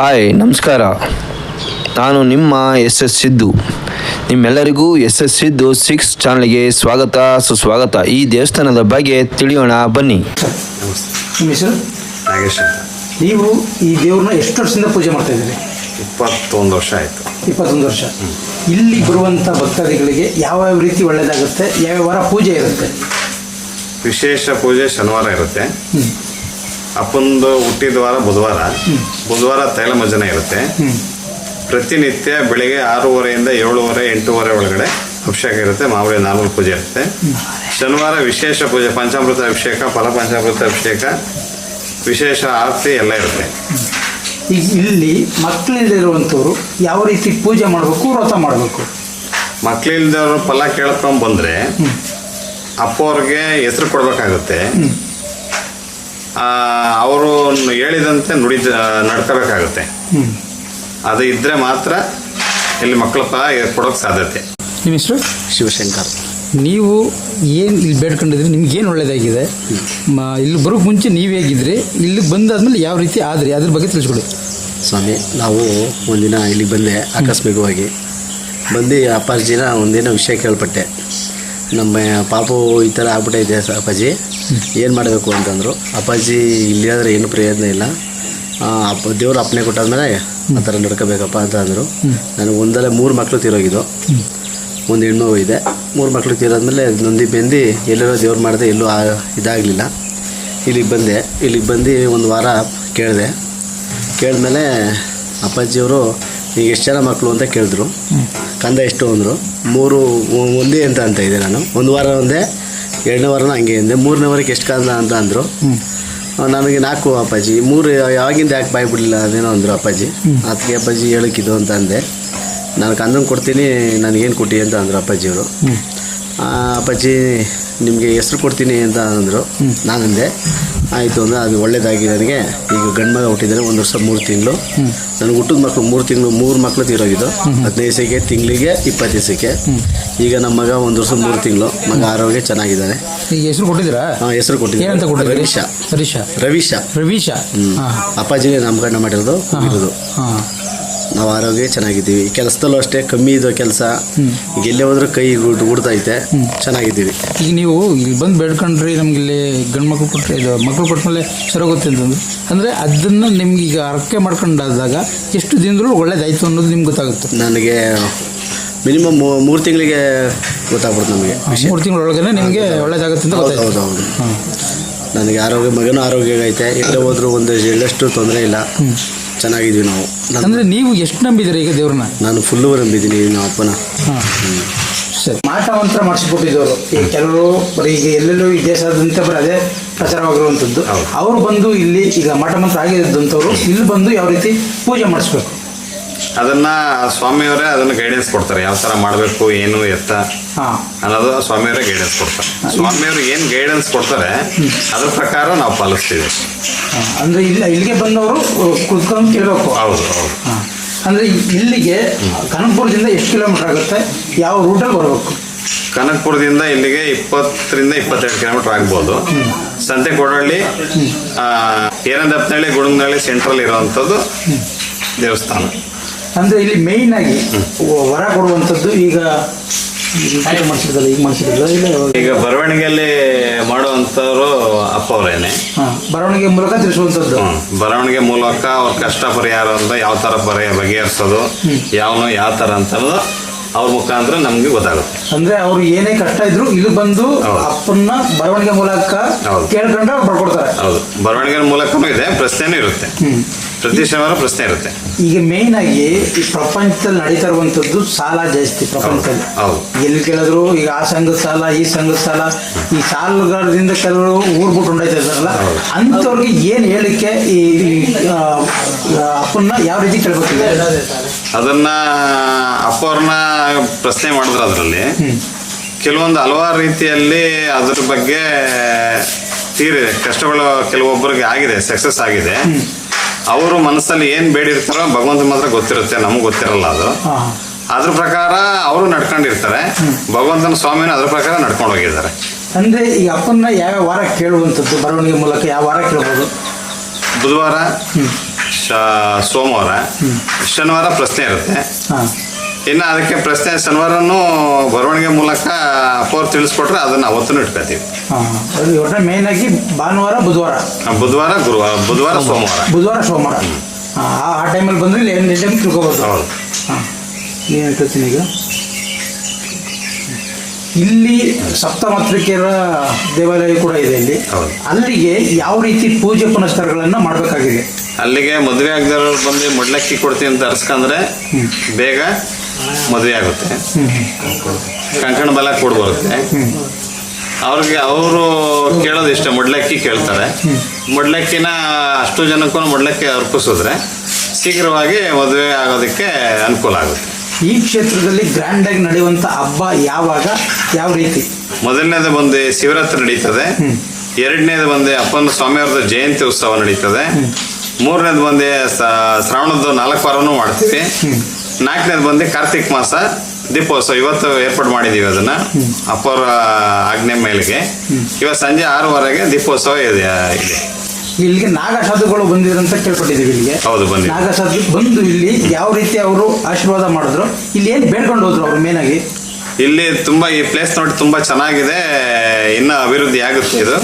Hi ನಮಸ್ಕಾರ. ನಾನು ನಿಮ್ಮ ಎಸ್ ಎಸ್ ಸಿದ್ದು. ನಿಮ್ಮೆಲ್ಲರಿಗೂ ಎಸ್ ಎಸ್ ಸಿದ್ದು ಸಿಕ್ಸ್ ಚಾನಲ್ಗೆ ಸ್ವಾಗತ ಸುಸ್ವಾಗತ. ಈ ದೇವಸ್ಥಾನದ ಬಗ್ಗೆ ತಿಳಿಯೋಣ ಬನ್ನಿ. ನಿಮ್ಮ ಹೆಸರು? ನಾಗೇಶ್ ಅಂತ. ನೀವು ಈ ದೇವ್ರನ್ನ ಎಷ್ಟು ವರ್ಷದಿಂದ ಪೂಜೆ ಮಾಡ್ತಾ ಇದ್ದೀರಿ? ಇಪ್ಪತ್ತೊಂದು ವರ್ಷ ಆಯಿತು. ಇಪ್ಪತ್ತೊಂದು ವರ್ಷ. ಇಲ್ಲಿ ಬರುವಂಥ ಭಕ್ತಾದಿಗಳಿಗೆ ಯಾವ್ಯಾವ ರೀತಿ ಒಳ್ಳೆಯದಾಗುತ್ತೆ ಯಾವ್ಯಾವ ವಾರ ಪೂಜೆ ಇರುತ್ತೆ? ವಿಶೇಷ ಪೂಜೆ ಶನಿವಾರ ಇರುತ್ತೆ. ಅಪ್ಪಂದು ಹುಟ್ಟಿದ ವಾರ ಬುಧವಾರ. ಬುಧವಾರ ತೈಲಮಜ್ಜನ ಇರುತ್ತೆ. ಪ್ರತಿನಿತ್ಯ ಬೆಳಿಗ್ಗೆ ಆರೂವರೆಯಿಂದ ಏಳುವರೆ ಎಂಟೂವರೆ ಒಳಗಡೆ ಅಭಿಷೇಕ ಇರುತ್ತೆ. ಮಾಮೂಲಿ ನಾರ್ಮಲ್ ಪೂಜೆ ಇರುತ್ತೆ. ಶನಿವಾರ ವಿಶೇಷ ಪೂಜೆ ಪಂಚಾಮೃತ ಅಭಿಷೇಕ ಫಲ ಪಂಚಾಮೃತ ಅಭಿಷೇಕ ವಿಶೇಷ ಆರತಿ ಎಲ್ಲ ಇರುತ್ತೆ. ಈಗ ಇಲ್ಲಿ ಮಕ್ಕಳಿಲ್ಲದಿರುವಂಥವ್ರು ಯಾವ ರೀತಿ ಪೂಜೆ ಮಾಡಬೇಕು ವ್ರತ ಮಾಡಬೇಕು? ಮಕ್ಕಳಿಲ್ಲದವರು ಫಲ ಕೇಳ್ಕೊಂಡ್ ಬಂದ್ರೆ ಅಪ್ಪ ಅವ್ರಿಗೆ ಹೆಸರು ಕೊಡ್ಬೇಕಾಗುತ್ತೆ. ಅವರು ಹೇಳಿದಂತೆ ನುಡಿ ನಡ್ಕೋಬೇಕಾಗುತ್ತೆ. ಅದು ಇದ್ರೆ ಮಾತ್ರ ಇಲ್ಲಿ ಮಕ್ಕಳ ಫಲ ಕೊಡೋಕೆ ಸಾಧ್ಯತೆ. ನಿಮ್ಮ ಹೆಸರು? ಶಿವಶಂಕರ್. ನೀವು ಏನು ಇಲ್ಲಿ ಬೇಡ್ಕೊಂಡಿದ್ರಿ ನಿಮ್ಗೆ ಏನು ಒಳ್ಳೇದಾಗಿದೆ? ಮ ಇಲ್ಲಿ ಬರೋಕ್ಕೆ ಮುಂಚೆ ನೀವು ಹೇಗಿದ್ರಿ? ಇಲ್ಲಿಗೆ ಬಂದಾದ್ಮೇಲೆ ಯಾವ ರೀತಿ ಆದ್ರಿ? ಅದ್ರ ಬಗ್ಗೆ ತಿಳಿಸ್ಕೊಡಿ. ಸ್ವಾಮಿ ನಾವು ಒಂದಿನ ಇಲ್ಲಿಗೆ ಬಂದೆ ಆಕಸ್ಮಿಕವಾಗಿ. ಬಂದು ಅಪ್ಪಾಜಿನ ಒಂದಿನ ವಿಷಯ ಕೇಳ್ಪಟ್ಟೆ. ನಮ್ಮ ಪಾಪು ಈ ಥರ ಆಗ್ಬಿಟ್ಟೈತೆ ಸ- ಅಪ್ಪಾಜಿ. ಏನು ಮಾಡಬೇಕು ಅಂತಂದರು ಅಪ್ಪಾಜಿ ಇಲ್ಲಿಯಾದರೆ ಏನು ಪ್ರಯೋಜನ ಇಲ್ಲ. ಅಪ್ಪ ದೇವ್ರು ಅಪ್ಪನೆ ಕೊಟ್ಟಾದ್ಮೇಲೆ ಆ ಥರ ನಡ್ಕೋಬೇಕಪ್ಪ ಅಂತ ಅಂದರು. ನನಗೆ ಒಂದಲ್ಲೇ ಮೂರು ಮಕ್ಕಳು ತೀರೋಗಿದ್ದು. ಒಂದು ಹೆಣ್ಣು ಇದೆ. ಮೂರು ಮಕ್ಕಳು ತೀರಾದ್ಮೇಲೆ ನೊಂದಿ ಬೆಂದು ಎಲ್ಲರೂ ದೇವ್ರು ಮಾಡಿದೆ ಎಲ್ಲೂ ಇದಾಗಲಿಲ್ಲ. ಇಲ್ಲಿಗೆ ಬಂದೆ. ಇಲ್ಲಿಗೆ ಬಂದು ಒಂದು ವಾರ ಕೇಳಿದೆ. ಕೇಳಿದ್ಮೇಲೆ ಅಪ್ಪಾಜಿಯವರು ಈಗ ಎಷ್ಟು ಜನ ಮಕ್ಕಳು ಅಂತ ಕೇಳಿದ್ರು. ಕಂದ ಎಷ್ಟು ಅಂದರು. ಮೂರು ಒಂದೇ ಅಂತ ಅಂತ ಇದೆ ನಾನು. ಒಂದು ವಾರ ಒಂದೇ ಎರಡನೇ ವಾರನೂ ಹಂಗೆ ಅಂದೆ. ಮೂರನೇ ವಾರಕ್ಕೆ ಎಷ್ಟು ಕಾಲ ಅಂತ ಅಂದರು. ನನಗೆ ನಾಲ್ಕು ಅಪ್ಪಾಜಿ. ಮೂರು ಯಾವಾಗಿಂದ ಯಾಕೆ ಬಾಯ್ ಬಿಡಲಿಲ್ಲ ಅದೇನೋ ಅಂದರು ಅಪ್ಪಾಜಿ. ಅದಕ್ಕೆ ಅಪ್ಪಾಜಿ ಹೇಳಕ್ಕಿದು ಅಂತ ಅಂದೆ. ನಾನು ಕಂದನ್ ಕೊಡ್ತೀನಿ ನನಗೇನು ಕೊಟ್ಟಿ ಅಂತ ಅಂದರು ಅಪ್ಪಾಜಿಯವರು. ಅಪ್ಪಾಜಿ ನಿಮಗೆ ಹೆಸ್ರು ಕೊಡ್ತೀನಿ ಅಂತ ಅಂದರು. ನಾನಂದೆ. ಆಯಿತು ಅಂದರೆ ಅದು ಒಳ್ಳೇದಾಗಿ ನನಗೆ ಈಗ ಗಂಡು ಮಗ ಹುಟ್ಟಿದ್ದಾರೆ ಒಂದು ವರ್ಷ ಮೂರು ತಿಂಗಳು. ನನಗೆ ಹುಟ್ಟಿದ ಮಕ್ಕಳು ಮೂರು ತಿಂಗಳು ಮೂರು ಮಕ್ಕಳು ತೀರೋಗಿದ್ದು. ಹದಿನೈದು ದಿವಸಕ್ಕೆ ತಿಂಗಳಿಗೆ ಇಪ್ಪತ್ತು ದಿವಸಕ್ಕೆ. ಈಗ ನಮ್ಮ ಮಗ ಒಂದು ವರ್ಷ ಮೂರು ತಿಂಗಳು. ಮಗ ಆರೋಗ್ಯ ಚೆನ್ನಾಗಿದ್ದಾನೆ. ಈಗ ಹೆಸರು ಕೊಟ್ಟಿದ್ದೀರಾ? ಹಾಂ ಹೆಸರು ಕೊಟ್ಟಿದ್ದೀರಿ? ರವೀಶ. ರವೀಶ. ರವೀಶ. ಹಾಂ. ಅಪ್ಪಾಜಿಗೆ ನಾಮಕರಣ ಮಾಡಿರೋದು ಇರೋದು. ಹಾಂ. ನಾವು ಆರೋಗ್ಯ ಚೆನ್ನಾಗಿದ್ದೀವಿ. ಕೆಲಸದಲ್ಲೂ ಅಷ್ಟೇ ಕಮ್ಮಿ ಇದು ಕೆಲಸ. ಈಗ ಎಲ್ಲೇ ಹೋದ್ರೂ ಕೈ ಗುಡ್ ಗುಡ್ತೈತೆ. ಚೆನ್ನಾಗಿದ್ದೀವಿ. ಈಗ ನೀವು ಇಲ್ಲಿ ಬಂದು ಬೇಡ್ಕೊಂಡ್ರಿ ನಮ್ಗೆ ಇಲ್ಲಿ ಗಂಡು ಮಕ್ಕಳು ಕೊಟ್ಟರೆ ಇದು ಮಕ್ಕಳು ಕೊಟ್ಟಮೇಲೆ ಸರೋಗುತ್ತೆ ಅಂತಂದ್ರೆ ಅಂದರೆ ಅದನ್ನು ನಿಮ್ಗೆ ಈಗ ಅರಕೆ ಮಾಡ್ಕೊಂಡಾದಾಗ ಎಷ್ಟು ದಿನದಲ್ಲೂ ಒಳ್ಳೇದಾಯಿತು ಅನ್ನೋದು ನಿಮ್ಗೆ ಗೊತ್ತಾಗುತ್ತೆ. ನನಗೆ ಮಿನಿಮಮ್ ಮೂರು ತಿಂಗಳಿಗೆ ಗೊತ್ತಾಗ್ಬಿಡ್ತು ನಮಗೆ ಮೂರು ತಿಂಗಳೊಳಗನೆ ನಿಮಗೆ ಒಳ್ಳೇದಾಗುತ್ತೆ ಅಂತ ಗೊತ್ತಾಯ್ತು. ಹೌದು ಹೌದು ನನಗೆ ಆರೋಗ್ಯ ಮಗನೂ ಆರೋಗ್ಯ ಐತೆ ಎಲ್ಲೇ ಹೋದ್ರೂ ಒಂದು ಎಳ್ಳಷ್ಟು ತೊಂದರೆ ಇಲ್ಲ. ಚೆನ್ನಾಗಿದ್ದೀವಿ ನಾವು. ನಾನು ಅಂದರೆ ನೀವು ಎಷ್ಟು ನಂಬಿದ್ರಿ ಈಗ ದೇವ್ರನ್ನ? ನಾನು ಫುಲ್ಲು ನಂಬಿದ್ದೀನಿ ನಮ್ಮ ಅಪ್ಪನ ಸರಿ. ಮಾಟ ಮಂತ್ರ ಮಾಡಿಸ್ಬಿಟ್ಟಿದ್ದವರು ಈಗ ಕೆಲವರು ಬರೀ ಈಗ ಎಲ್ಲೆಲ್ಲೂ ಈ ದೇಶಾದ್ಯಂತ ಬರೀ ಅದೇ ಪ್ರಚಾರವಾಗಿರುವಂಥದ್ದು. ಅವರು ಬಂದು ಇಲ್ಲಿ ಈಗ ಮಾಟ ಮಂತ್ರ ಆಗಿದ್ದಂಥವ್ರು ಇಲ್ಲಿ ಬಂದು ಯಾವ ರೀತಿ ಪೂಜೆ ಮಾಡಿಸ್ಬೇಕು? ಅದನ್ನ ಸ್ವಾಮಿಯವರೇ ಅದನ್ನ ಗೈಡೆನ್ಸ್ ಕೊಡ್ತಾರೆ. ಯಾವ ತರ ಮಾಡಬೇಕು ಏನು ಎತ್ತ ಅನ್ನೋದು ಸ್ವಾಮಿಯವರೇ ಗೈಡೆನ್ಸ್ ಕೊಡ್ತಾರೆ. ಸ್ವಾಮಿಯವರು ಏನು ಗೈಡೆನ್ಸ್ ಕೊಡ್ತಾರೆ ಅದ್ರ ಪ್ರಕಾರ ನಾವು ಪಾಲಿಸ್ತೀವಿ. ಅಂದ್ರೆ ಇಲ್ಲಿ ಇಲ್ಲಿಗೆ ಬಂದವರು ಕುತ್ಕೊಂಡು ಕೇಳಬೇಕು. ಹೌದು ಹೌದು. ಅಂದ್ರೆ ಇಲ್ಲಿಗೆ ಕನಕಪುರದಿಂದ ಎಷ್ಟು ಕಿಲೋಮೀಟರ್ ಆಗುತ್ತೆ? ಯಾವ ರೂಟಲ್ಲಿ ಬರಬೇಕು? ಕನಕಪುರದಿಂದ ಇಲ್ಲಿಗೆ ಇಪ್ಪತ್ತರಿಂದ ಇಪ್ಪತ್ತೆರಡು ಕಿಲೋಮೀಟರ್ ಆಗ್ಬೋದು. ಸಂತೆ ಕೊಡಳ್ಳಿ ಏರಂದಪ್ಪನಹಳ್ಳಿ ಗುಡುಗ್ನಹಳ್ಳಿ ಸೆಂಟ್ರಲ್ ಇರುವಂತದ್ದು ದೇವಸ್ಥಾನ. ಅಂದರೆ ಇಲ್ಲಿ ಮೇಯ್ನ್ ಆಗಿ ವರ ಕೊಡುವಂಥದ್ದು ಈಗ ಈಗ ಈಗ ಮಾಡಿಸಿದ್ದಲ್ಲ ಇಲ್ಲ ಈಗ ಬರವಣಿಗೆಯಲ್ಲಿ ಮಾಡುವಂಥವ್ರು ಅಪ್ಪ ಅವರೇನೆ ಬರವಣಿಗೆ ಮೂಲಕ ತಿಳಿಸುವಂಥದ್ದು. ಬರವಣಿಗೆ ಮೂಲಕ ಅವ್ರ ಕಷ್ಟ ಪರಿಹಾರ ಅಂತ ಯಾವ ಥರ ಪರಿಹ ಬಗೆಹರಿಸೋದು ಯಾವನು ಯಾವ ಥರ ಅಂತ ಅವ್ರ ಮುಖಾಂತರ ನಮ್ಗೆ ಗೊತ್ತಾಗುತ್ತೆ. ಅಂದ್ರೆ ಅವ್ರು ಏನೇ ಕಷ್ಟ ಇದ್ರು ಇಲ್ಲಿ ಬಂದು. ಅಪ್ಪನ್ನ ಬರವಣಿಗೆ ಮೂಲಕ. ಕೇಳ್ಕೊಂಡ್ರೆ ಅವ್ರು ಬರ್ಕೊಡ್ತಾರೆ. ಹೌದು. ಬರವಣಿಗೆ ಮೂಲಕನೂ ಇದೆ ಪ್ರಶ್ನೆನೂ ಇರುತ್ತೆ. ಪ್ರತಿ ಶನಿವಾರ ಪ್ರಶ್ನೆ ಇರುತ್ತೆ. ಈಗ ಮೇನ್ ಆಗಿ ಈ ಪ್ರಪಂಚದಲ್ಲಿ ನಡೀತಾ ಇರುವಂತದ್ದು ಸಾಲ ಜಾಸ್ತಿ ಪ್ರಪಂಚದಲ್ಲಿ. ಹೌದು. ಎಲ್ಲಿ ಕೇಳಿದ್ರು ಈಗ ಆ ಸಂಘದ ಸಾಲ ಈ ಸಂಘದ ಸಾಲ ಈ ಸಾಲಗಾರದಿಂದ ಕೆಲವರು ಊರ್ ಬಿಟ್ಟು ಇದಾರಲ್ಲ ಅಂಥವ್ರಿಗೆ ಏನ್ ಹೇಳಿಕೆ ಈ ಈ, ಆ, ಆ, ಅಪ್ಪನ್ನ ಯಾವ ರೀತಿ ಕೇಳ್ಬೇಕಿದೆ? ಅದನ್ನ ಅಪ್ಪ ಅವ್ರನ್ನ ಪ್ರಶ್ನೆ ಮಾಡಿದ್ರು ಅದರಲ್ಲಿ. ಕೆಲವೊಂದು ಹಲವಾರು ರೀತಿಯಲ್ಲಿ ಅದ್ರ ಬಗ್ಗೆ ತೀರಿದೆ. ಕಷ್ಟಗಳು ಕೆಲವೊಬ್ಬರಿಗೆ ಆಗಿದೆ ಸಕ್ಸಸ್ ಆಗಿದೆ. ಅವರು ಮನಸ್ಸಲ್ಲಿ ಏನು ಬೇಡಿರ್ತಾರೋ ಭಗವಂತ ಮಾತ್ರ ಗೊತ್ತಿರುತ್ತೆ ನಮಗೆ ಗೊತ್ತಿರಲ್ಲ ಅದು. ಅದ್ರ ಪ್ರಕಾರ ಅವರು ನಡ್ಕೊಂಡಿರ್ತಾರೆ. ಭಗವಂತನ ಸ್ವಾಮಿನೂ ಅದ್ರ ಪ್ರಕಾರ ನಡ್ಕೊಂಡು ಹೋಗಿದ್ದಾರೆ. ಅಂದ್ರೆ ಈ ಅಪ್ಪನ್ನ ಯಾವ ವಾರ ಕೇಳುವಂಥದ್ದು ಬರವಣಿಗೆ ಮೂಲಕ ಯಾವ ವಾರ ಕೇಳ್ಬೋದು? ಬುಧವಾರ ಸೋಮವಾರ ಶನಿವಾರ ಪ್ರಶ್ನೆ ಇರುತ್ತೆ. ಹಾಂ. ಇನ್ನು ಅದಕ್ಕೆ ಪ್ರಶ್ನೆ ಶನಿವಾರನೂ ಬರವಣಿಗೆ ಮೂಲಕ ಅಪ್ಪವ್ರು ತಿಳಿಸ್ಕೊಟ್ರೆ ಅದನ್ನು ಅವತ್ತು ಇಟ್ಕೊತೀವಿ. ಹಾಂ ಮೇನ್ ಆಗಿ ಭಾನುವಾರ ಬುಧವಾರ. ಬುಧವಾರ ಗುರುವಾರ ಬುಧವಾರ ಸೋಮವಾರ. ಬುಧವಾರ ಸೋಮವಾರ. ಆ ಟೈಮಲ್ಲಿ ಬಂದ್ರೆ ಇಲ್ಲಿ ಎನಿ ಟೈಮ್ ತಿಳ್ಕೊಬೋದು. ಹೌದು. ಹಾಂ. ಏನು ಹೇಳ್ತೀನಿ ಈಗ? ಇಲ್ಲಿ ಸಪ್ತಮಾತ್ರಿಕೆಯರ ದೇವಾಲಯ ಕೂಡ ಇದೆ ಇಲ್ಲಿ. ಹೌದು. ಅಲ್ಲಿಗೆ ಯಾವ ರೀತಿ ಪೂಜೆ ಪುನಸ್ಕಾರಗಳನ್ನು ಮಾಡಬೇಕಾಗಿದೆ? ಅಲ್ಲಿಗೆ ಮದುವೆ ಆಗದವ್ರು ಬಂದು ಮುಡ್ಲಕ್ಕಿ ಕೊಡ್ತೀನಿ ಅಂತ ಅರ್ಸ್ಕಂದ್ರೆ ಬೇಗ ಮದುವೆ ಆಗುತ್ತೆ. ಕಂಕಣ ಬಲ ಕೂಡ ಬರುತ್ತೆ. ಅವ್ರಿಗೆ ಅವರು ಕೇಳೋದು ಇಷ್ಟ ಮೊಡ್ಲಕ್ಕಿ ಕೇಳ್ತಾರೆ. ಮೊಡ್ಲಕ್ಕಿನ ಅಷ್ಟು ಜನಕ್ಕೂ ಮೊಡ್ಲಕ್ಕಿ ಅರ್ಪಿಸಿದ್ರೆ ಶೀಘ್ರವಾಗಿ ಮದುವೆ ಆಗೋದಕ್ಕೆ ಅನುಕೂಲ ಆಗುತ್ತೆ. ಈ ಕ್ಷೇತ್ರದಲ್ಲಿ ಗ್ರ್ಯಾಂಡ್ ಆಗಿ ನಡೆಯುವಂತ ಹಬ್ಬ ಯಾವಾಗ ಯಾವ ರೀತಿ? ಮೊದಲನೇದು ಬಂದು ಶಿವರಾತ್ರಿ ನಡೀತದೆ. ಎರಡನೇದು ಬಂದು ಅಪ್ಪನ ಸ್ವಾಮಿಯವ್ರದ್ದು ಜಯಂತಿ ಉತ್ಸವ ನಡೀತದೆ. ಮೂರನೇದು ಬಂದು ಶ್ರಾವಣದ್ದು ಶ್ರಾವಣದ ನಾಲ್ಕು ವಾರನೂ ಮಾಡ್ತೀವಿ. ನಾಲ್ಕನೇದು ಬಂದು ಕಾರ್ತಿಕ್ ಮಾಸ. ದೀಪೋತ್ಸವ ಇವತ್ತು ಏರ್ಪಾಡು ಮಾಡಿದ್ದೀವಿ ಅದನ್ನ. ಅಪ್ಪರ ಆಜ್ಞೆ ಮೇಲೆಗೆ. ಇವತ್ತು ಸಂಜೆ ಆರೂವರೆಗೆ ದೀಪೋತ್ಸವ ಇದೆ ಇದೆ. ಇಲ್ಲಿಗೆ ನಾಗಸಾಧುಗಳು ಬಂದಿರಂತ ಕೇಳ್ಪಟ್ಟಿದ್ದೀವಿ ಇಲ್ಲಿಗೆ. ಹೌದು ಬಂದು ನಾಗಸಾಧು ಬಂದು ಇಲ್ಲಿ ಯಾವ ರೀತಿ ಅವರು ಆಶೀರ್ವಾದ ಮಾಡಿದ್ರು ಇಲ್ಲಿ ಏನು ಬೇಡ್ಕೊಂಡು ಹೋದ್ರು ಅವರು ಮೇನ್ ಆಗಿ? ಇಲ್ಲಿ ತುಂಬಾ ಈ ಪ್ಲೇಸ್ ನೋಡಿ ತುಂಬಾ ಚೆನ್ನಾಗಿದೆ ಇನ್ನ ಅಭಿವೃದ್ಧಿ ಆಗುತ್ತೆ ಇದು.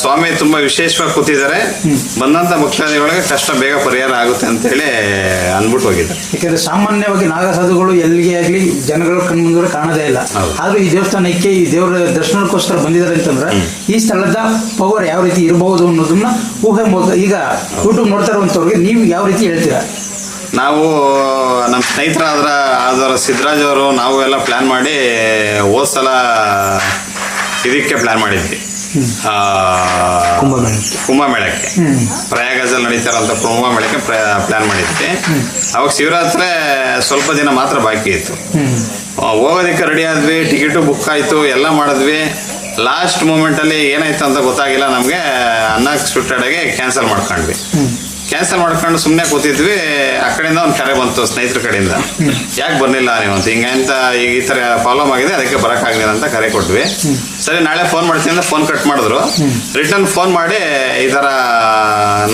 ಸ್ವಾಮಿ ತುಂಬಾ ವಿಶೇಷವಾಗಿ ಕೂತಿದ್ದಾರೆ. ಬಂದಂತ ಭಕ್ತಾದಿಗಳಿಗೆ ಕಷ್ಟ ಬೇಗ ಪರಿಹಾರ ಆಗುತ್ತೆ ಅಂತ ಹೇಳಿ ಅಂದ್ಬಿಟ್ಟು ಹೋಗಿದ್ದಾರೆ. ಯಾಕಂದ್ರೆ ಸಾಮಾನ್ಯವಾಗಿ ನಾಗಸಾಧುಗಳು ಎಲ್ಲಿಗೆ ಆಗಲಿ ಜನಗಳ ಕಣ್ಮುಂದ್ರೆ ಕಾಣದೇ ಇಲ್ಲ. ಆದ್ರೂ ಈ ದೇವಸ್ಥಾನಕ್ಕೆ ಈ ದೇವರ ದರ್ಶನಕ್ಕೋಸ್ಕರ ಬಂದಿದ್ದಾರೆ ಅಂತಂದ್ರೆ ಈ ಸ್ಥಳದ ಪವರ್ ಯಾವ ರೀತಿ ಇರಬಹುದು ಅನ್ನೋದನ್ನ ಊಹೆ ಈಗ ಯೂಟ್ಯೂಬ್ ನೋಡ್ತಾ ಇರುವಂತವ್ರಿಗೆ ನೀವು ಯಾವ ರೀತಿ ಹೇಳ್ತೀರಾ? ನಾವು ನಮ್ಮ ಸ್ನೇಹಿತರಾದ್ರ ಆದವರ ಸಿದ್ದರಾಜ್ ಅವರು ನಾವು ಎಲ್ಲ ಪ್ಲ್ಯಾನ್ ಮಾಡಿ ಹೋದ್ ಸಲ ಇದಕ್ಕೆ ಪ್ಲ್ಯಾನ್ ಮಾಡಿದ್ವಿ. ಕುಂಭಮೇಳಕ್ಕೆ. ಕುಂಭಮೇಳಕ್ಕೆ. ಪ್ರಯಾಗದಲ್ಲಿ ನಡೀತಾರಂತ ಕುಂಭಮೇಳಕ್ಕೆ ಪ್ಲಾನ್ ಮಾಡಿದ್ವಿ. ಅವಾಗ ಶಿವರಾತ್ರಿ ಸ್ವಲ್ಪ ದಿನ ಮಾತ್ರ ಬಾಕಿ ಇತ್ತು. ಹೋಗೋದಕ್ಕೆ ರೆಡಿ ಆದ್ವಿ ಟಿಕೆಟು ಬುಕ್ ಆಯಿತು ಎಲ್ಲ ಮಾಡಿದ್ವಿ. ಲಾಸ್ಟ್ ಮೂಮೆಂಟಲ್ಲಿ ಏನಾಯ್ತು ಅಂತ ಗೊತ್ತಾಗಿಲ್ಲ ನಮಗೆ. ಅನ್ಎಕ್ಸ್ಪೆಕ್ಟೆಡಾಗಿ ಕ್ಯಾನ್ಸಲ್ ಮಾಡ್ಕೊಂಡ್ವಿ. ಕ್ಯಾನ್ಸಲ್ ಮಾಡ್ಕೊಂಡು ಸುಮ್ಮನೆ ಕೂತಿದ್ವಿ, ಆ ಕಡೆಯಿಂದ ಒಂದು ಕರೆ ಬಂತು, ಸ್ನೇಹಿತರ ಕಡೆಯಿಂದ. ಯಾಕೆ ಬರಲಿಲ್ಲ ನೀವು ಅಂತ? ಹಿಂಗೆ ಅಂತ ಈಗ ಈ ತರ ಪ್ರಾಬ್ಲಮ್ ಆಗಿದೆ, ಅದಕ್ಕೆ ಬರೋಕ್ಕಾಗಲಿಲ್ಲ ಅಂತ ಕರೆ ಕೊಟ್ವಿ. ಸರಿ, ನಾಳೆ ಫೋನ್ ಮಾಡ್ತೀನಿ ಅಂತ ಫೋನ್ ಕಟ್ ಮಾಡಿದ್ರು. ರಿಟರ್ನ್ ಫೋನ್ ಮಾಡಿ ಈ ತರ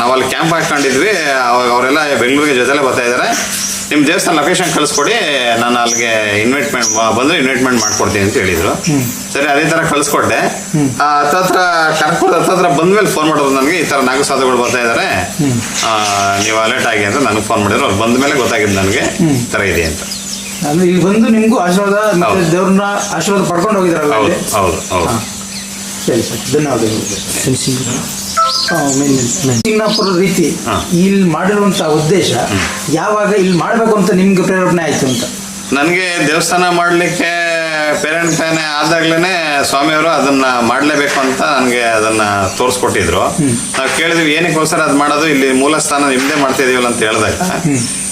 ನಾವಲ್ಲಿ ಕ್ಯಾಂಪ್ ಹಾಕೊಂಡಿದ್ವಿ, ಅವಾಗ ಅವರೆಲ್ಲ ಬೆಂಗಳೂರಿಗೆ ಜೊತೆಲೆ ಬರ್ತಾ ಇದ್ದಾರೆ ನಿಮ್ಮ ದೇವಸ್ಥಾನ ಲೊಕೇಶನ್ ಕಳಿಸ್ಕೊಡಿ ನಾನು ಅಲ್ಲಿಗೆ ಇನ್ವೈಟ್ಮೆಂಟ್ ಬಂದ್ರೆ ಇನ್ವೈಟ್ಮೆಂಟ್ ಮಾಡ್ಕೊಡ್ತೀನಿ ಅಂತ ಹೇಳಿದ್ರು. ಸರಿ ಅದೇ ಥರ ಕಳಿಸ್ಕೊಟ್ಟೆ. ಆ, ಹತ್ತತ್ರ ಕರ್ಕೊಂಡು ಹತ್ತತ್ರ ಬಂದ್ಮೇಲೆ ಫೋನ್ ಮಾಡಿದ್ರು ನನಗೆ ಈ ಥರ ನಾಗಸಾಧುಗಳು ಬರ್ತಾ ಇದ್ದಾರೆ ನೀವು ಅಲರ್ಟ್ ಆಗಿ ಅಂತ ನನಗೆ ಫೋನ್ ಮಾಡಿದ್ರು. ಅವ್ರು ಬಂದ ಮೇಲೆ ಗೊತ್ತಾಗಿದ್ದು ನನಗೆ ಈ ಥರ ಇದೆ ಅಂತ. ಅಂದ್ರೆ ಇಲ್ಲಿ ಬಂದು ನಿಮಗೂ ಆಶೀರ್ವಾದ ಮತ್ತೆ. ದೇವ್ರನ್ನ ಆಶೀರ್ವಾದ ಪಡ್ಕೊಂಡು ಹೋಗಿದ್ರಲ್ಲ ಹೌದು ಹೌದು ಹೌದು. ಸರಿ ಸರ್. ಧನ್ಯವಾದಗಳು. ರೀತಿ ಇಲ್ಲಿ ಮಾಡಿರುವಂತ ಉದ್ದೇಶ ಯಾವಾಗ ಇಲ್ಲಿ ಮಾಡಬೇಕು ಅಂತ ನಿಮ್ಗೆ ಪ್ರೇರಣೆ ಆಯ್ತು ಅಂತ? ನನಗೆ ದೇವಸ್ಥಾನ ಮಾಡಲಿಕ್ಕೆ ಪೇರೆಂಟ್ ಪ್ಯಾನೆ ಆದಾಗ್ಲೇ ಸ್ವಾಮಿಯವರು ಅದನ್ನ ಮಾಡಲೇಬೇಕು ಅಂತ ನನಗೆ ಅದನ್ನ ತೋರಿಸ್ಕೊಟ್ಟಿದ್ರು. ನಾವು ಕೇಳಿದ್ವಿ ಏನಕ್ಕೋಸ್ಕರ ಅದು ಮಾಡೋದು? ಇಲ್ಲಿ ಮೂಲ ಸ್ಥಾನ ನಿಮ್ಮದೇ ಮಾಡ್ತಾ ಇದೀವಲ್ಲ ಅಂತ ಹೇಳಿದಾಗ.